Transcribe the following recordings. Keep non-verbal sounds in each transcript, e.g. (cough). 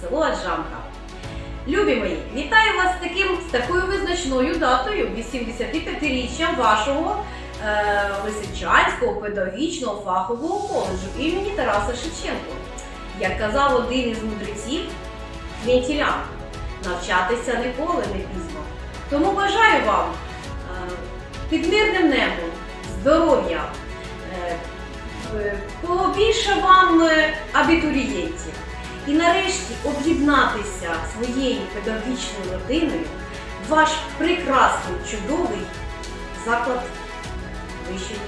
село Аджамка. Любі мої, вітаю вас з таким з такою визначною датою 85-річчям вашого е, Лисичанського педагогічного фахового коледжу імені Тараса Шевченко. Як казав один із мудреців Квінтілян, навчатися ніколи не пізно. Тому бажаю вам е, під мирним небом, здоров'я, е, побільше вам е, абітурієнтів. І нарешті об'єднатися своєю педагогічною родиною в ваш прекрасний, чудовий заклад вищої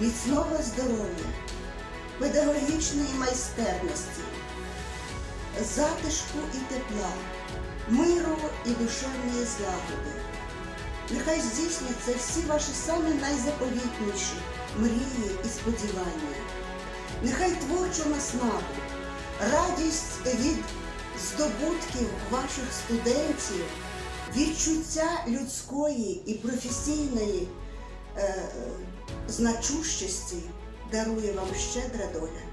міцного здоров'я, педагогічної майстерності, затишку і тепла, миру і душевної злагоди. Нехай здійсняться всі ваші самі найзаповітніші мрії і сподівання. Нехай творчу наснагу, радість від здобутків ваших студентів, відчуття людської і професійної значущості дарує вам щедра доля.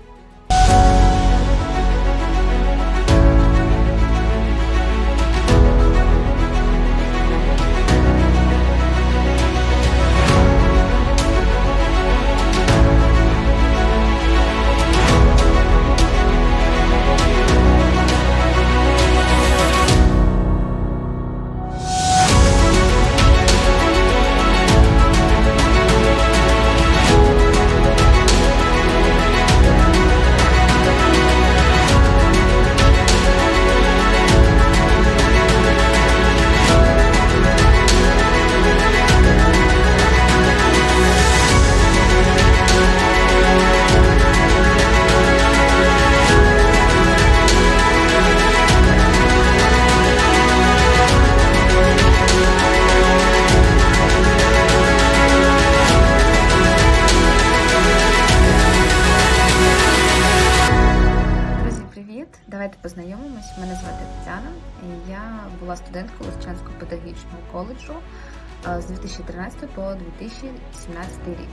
2013 по 2017 рік.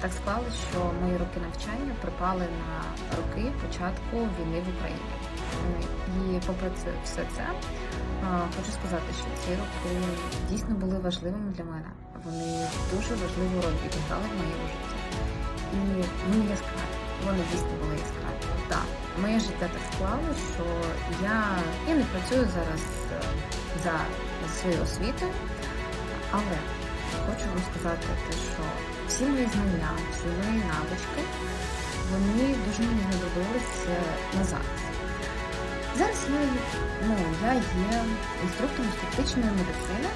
Так склалося, що мої роки навчання припали на роки початку війни в Україні. І попри це все це, хочу сказати, що ці роки дійсно були важливими для мене. Вони дуже важливу роль відіграли в моєму житті. І вони яскраві. Вони дійсно були яскраві. Так, моє життя так склалося, що я, я не працюю зараз е, за своєю освітою, але хочу вам сказати те, що всі мої знання, всі мої навички, вони дуже мені знадобились е, на зараз. Я, ну, я є інструктором з тактичної медицини,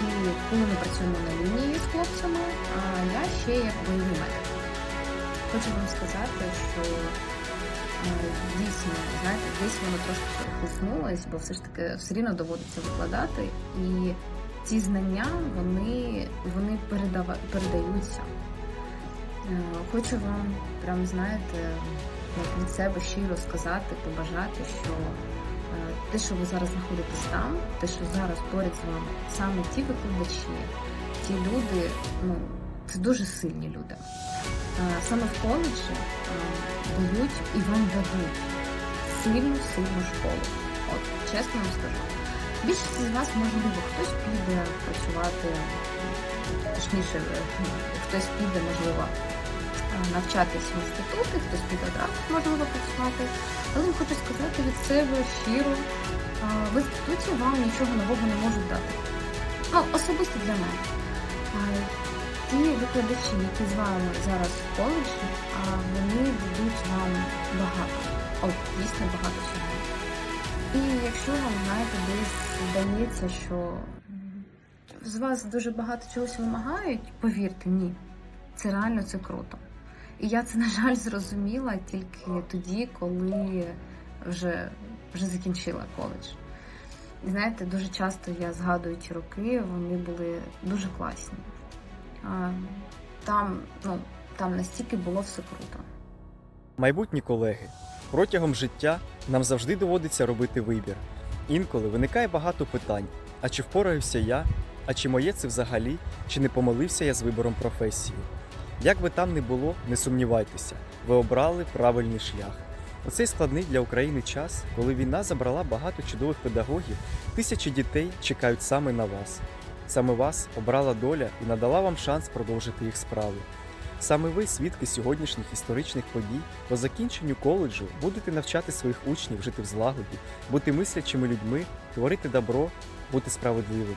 і коли ми працюємо на лінії з хлопцями, а я ще як бойовий медик. Хочу вам сказати, що Е, Дійсно, знаєте, десь воно трошки перехлиснулось, бо все ж таки все рівно доводиться викладати. І ці знання вони, вони передава, передаються. Е, Хочу вам, прям знаєте, як від себе щиро сказати, побажати, що е, те, що ви зараз знаходитесь там, те, що зараз поряд з вами, саме ті викладачі, ті люди, ну це дуже сильні люди. Е, Саме в коледжі дають і вам дадуть сильну, сильну школу. От чесно вам скажу. Більшість з вас, можливо, хтось піде працювати, точніше, хтось піде, можливо, навчатись в інституті, хтось піде одразу, можливо, працювати. Але я хочу сказати від себе щиро, в інституті вам нічого нового не можуть дати. Ну, особисто для мене. Ті викладачі, які з вами зараз в коледжі, вони дадуть вам багато. От, дійсно багато всього. І якщо вам, знаєте, десь здається, що з вас дуже багато чогось вимагають, повірте, ні. Це реально це круто. І я це, (laughs) на жаль, зрозуміла тільки тоді, коли вже, вже закінчила коледж. І знаєте, дуже часто я згадую ті роки, вони були дуже класні. Там, ну, там настільки було все круто. Майбутні колеги, протягом життя нам завжди доводиться робити вибір. Інколи виникає багато питань: а чи впораюся я? А чи моє це взагалі? Чи не помилився я з вибором професії? Як би там не було, не сумнівайтеся, ви обрали правильний шлях. У цей складний для України час, коли війна забрала багато чудових педагогів, тисячі дітей чекають саме на вас. Саме вас обрала доля і надала вам шанс продовжити їх справу. Саме ви, свідки сьогоднішніх історичних подій, по закінченню коледжу будете навчати своїх учнів жити в злагоді, бути мислячими людьми, творити добро, бути справедливими.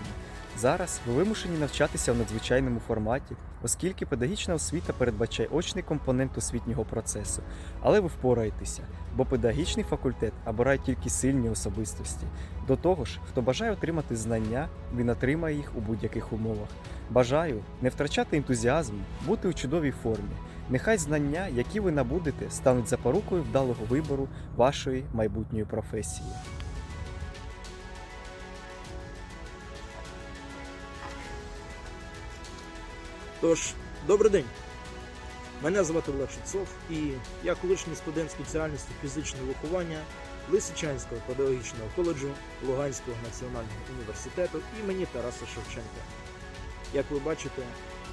Зараз ви вимушені навчатися в надзвичайному форматі, оскільки педагогічна освіта передбачає очний компонент освітнього процесу. Але ви впораєтеся, бо педагогічний факультет обирає тільки сильні особистості. До того ж, хто бажає отримати знання, він отримає їх у будь-яких умовах. Бажаю не втрачати ентузіазм, бути у чудовій формі. Нехай знання, які ви набудете, стануть запорукою вдалого вибору вашої майбутньої професії. Тож, добрий день. Мене звати Олег Шевцов і я колишній студент спеціальності фізичне виховання Лисичанського педагогічного коледжу Луганського національного університету імені Тараса Шевченка. Як ви бачите,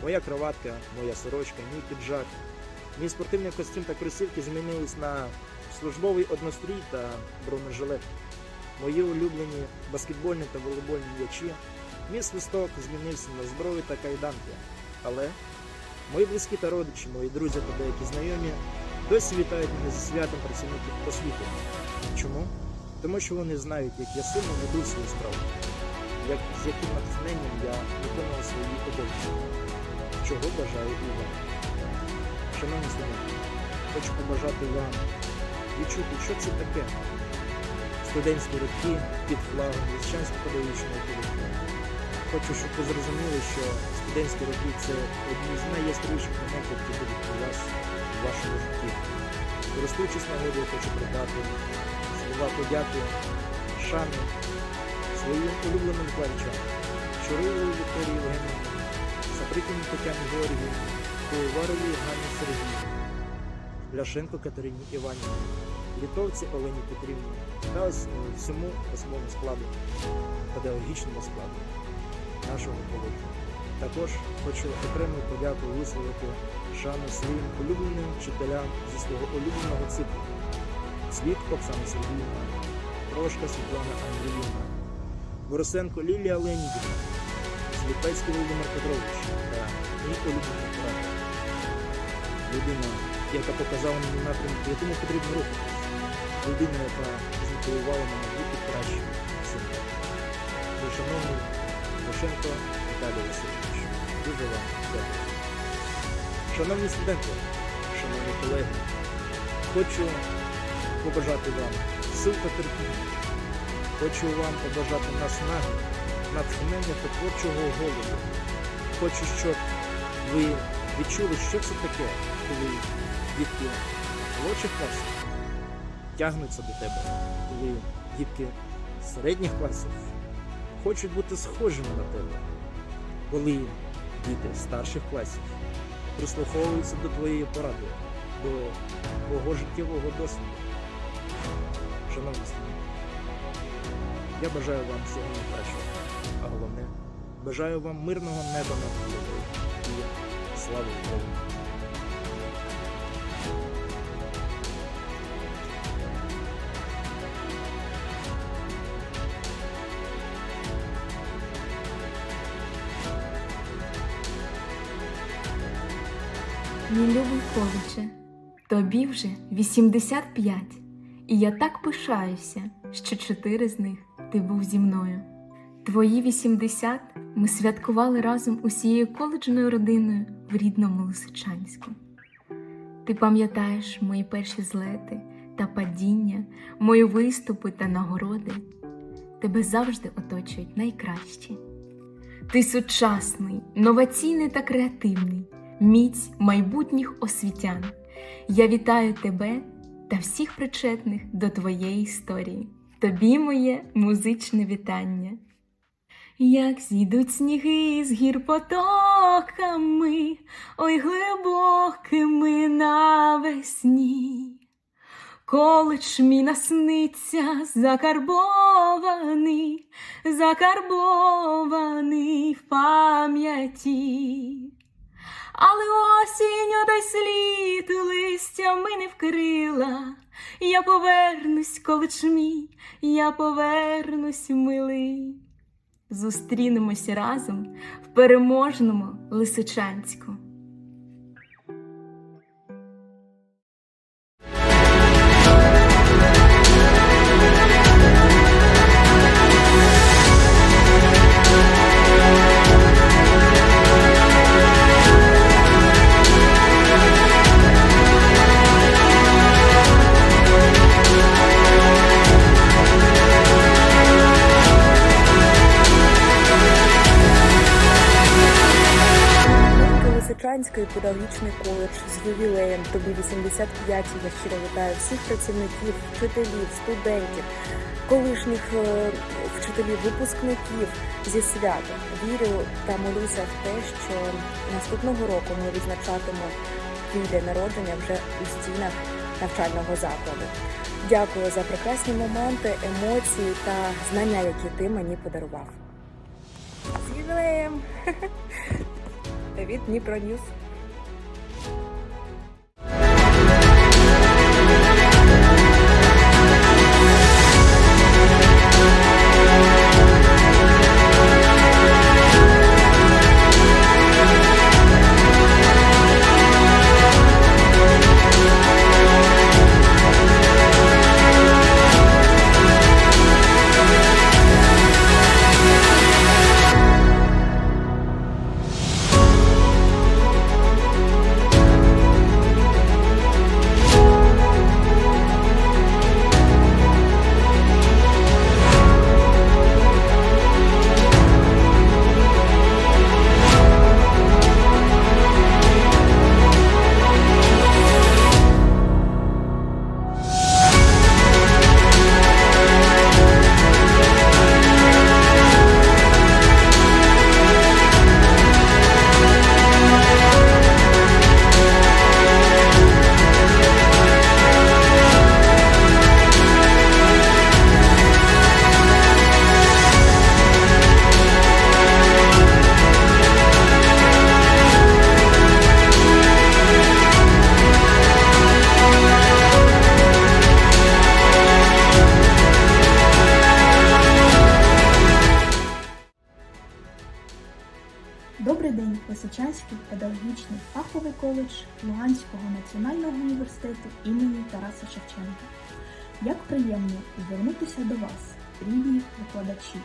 моя краватка, моя сорочка, мій піджак, мій спортивний костюм та кросівки змінились на службовий однострій та бронежилет. Мої улюблені баскетбольні та волейбольні м'ячі, мій свисток змінився на зброю та кайданки. Але мої близькі та родичі, мої друзі та деякі знайомі досі вітають мене зі святом працівників освіти. Чому? Тому що вони знають, як я сильно веду свою справу, як з яким натхненням я виконував свої обов'язки, чого бажаю і вам. Шановні студенти, хочу побажати вам відчути, що це таке студентські роки під флагом Ліщанського педагогічного коледжу. Хочу, щоб ви зрозуміли, що студентські роки це одні з найяскравіших моментів, які будуть у вас у вашому житті. Користуючись нагодою, хочу передати слова подяки, шани своїм улюбленим викладачам, Чуровою Вікторії Євгенівні, Саприкіні Тетяні Георгіївні, Пивоварові Євгані Сергіївні, Ляшенко Катерині Іванівні, Літовці Олені Петрівні та ось всьому особовому складу, педагогічному складу нашого коледжу. Також хочу окремою подякою висловити шану своїм улюбленим вчителям зі свого улюбленого циклу. Світ Оксана Сергіївна, Трошка Світлана Андріївна, Борисенко Лілія Леонідівна, Сліпецький Володимир Петрович та мій улюблений куратор. Людина, яка показала мені напрямок, в якому потрібно рухатись. Людина, яка змотивувала мене бути кращим сином. Шановний Лошенко Віталій Васильович. Дуже вам дякую. Шановні студенти, шановні колеги, хочу побажати вам сил та терпіння. Хочу вам побажати наснаги, натхнення та творчого голоду. Хочу, щоб ви відчули, що це таке, коли дітки молодших класів тягнуться до тебе, коли дітки середніх класів хочуть бути схожими на тебе, коли діти старших класів прислуховуються до твоєї поради, до твого життєвого досвіду. Шановні студенти, я бажаю вам всього найкращого, а головне, бажаю вам мирного неба над головою і слави Україні! Мій любий тобі вже 85, і я так пишаюся, що чотири з них ти був зі мною. Твої 80 ми святкували разом усією коледжною родиною в рідному Лисичанську. Ти пам'ятаєш мої перші злети та падіння, мої виступи та нагороди. Тебе завжди оточують найкращі. Ти сучасний, новаційний та креативний міць майбутніх освітян. Я вітаю тебе та всіх причетних до твоєї історії. Тобі моє музичне вітання. Як зійдуть сніги з гір потоками, ой глибокими навесні. Коледж мій насниться закарбований, закарбований в пам'яті. Але осінь одай слід листями не вкрила. Я повернусь, коледж мій, я повернусь, милий. Зустрінемося разом в переможному Лисичанську. Педагогічний коледж з ювілеєм тобі 85 Я щиро вітаю всіх працівників, вчителів, студентів, колишніх е, вчителів, випускників зі святом. Вірю та молюся в те, що наступного року ми відзначатимемо твій день народження вже у стінах навчального закладу. Дякую за прекрасні моменти, емоції та знання, які ти мені подарував. З ювілеєм! (laughs) від Дніпро Ньюс. Шевченка. Як приємно звернутися до вас, рідні викладачі,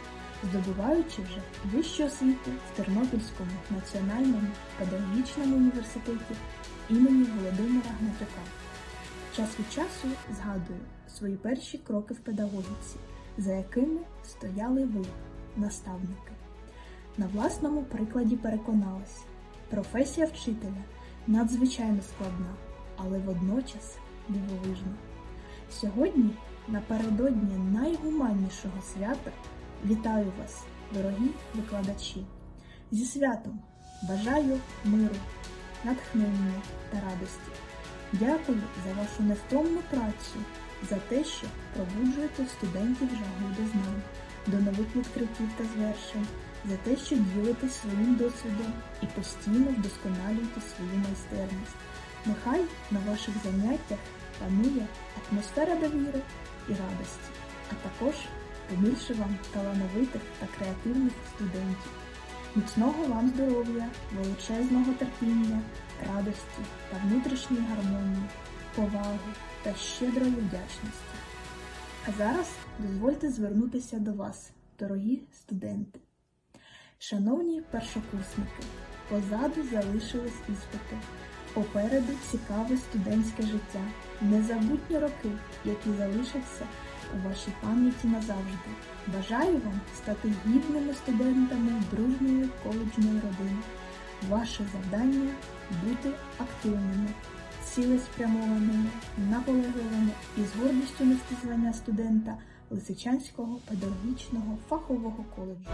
здобуваючи вже вищу освіту в Тернопільському національному педагогічному університеті імені Володимира Гнатюка. Час від часу згадую свої перші кроки в педагогіці, за якими стояли ви, наставники. На власному прикладі переконалась, професія вчителя надзвичайно складна, але водночас дивовижна. Сьогодні, напередодні найгуманнішого свята, вітаю вас, дорогі викладачі! Зі святом бажаю миру, натхнення та радості. Дякую за вашу невтомну працю, за те, що пробуджуєте студентів жагу до знань, до нових відкриттів та звершень, за те, що ділитесь своїм досвідом і постійно вдосконалюєте свою майстерність. Нехай на ваших заняттях панує атмосфера довіри і радості, а також побільше вам талановитих та креативних студентів. Міцного вам здоров'я, величезного терпіння, радості та внутрішньої гармонії, поваги та щедрої вдячності. А зараз дозвольте звернутися до вас, дорогі студенти. Шановні першокурсники, позаду залишились іспити. Попереду цікаве студентське життя, незабутні роки, які залишаться у вашій пам'яті назавжди. Бажаю вам стати гідними студентами дружньої коледжної родини. Ваше завдання бути активними, цілеспрямованими, наполегливими і з гордістю нести звання студента Лисичанського педагогічного фахового коледжу.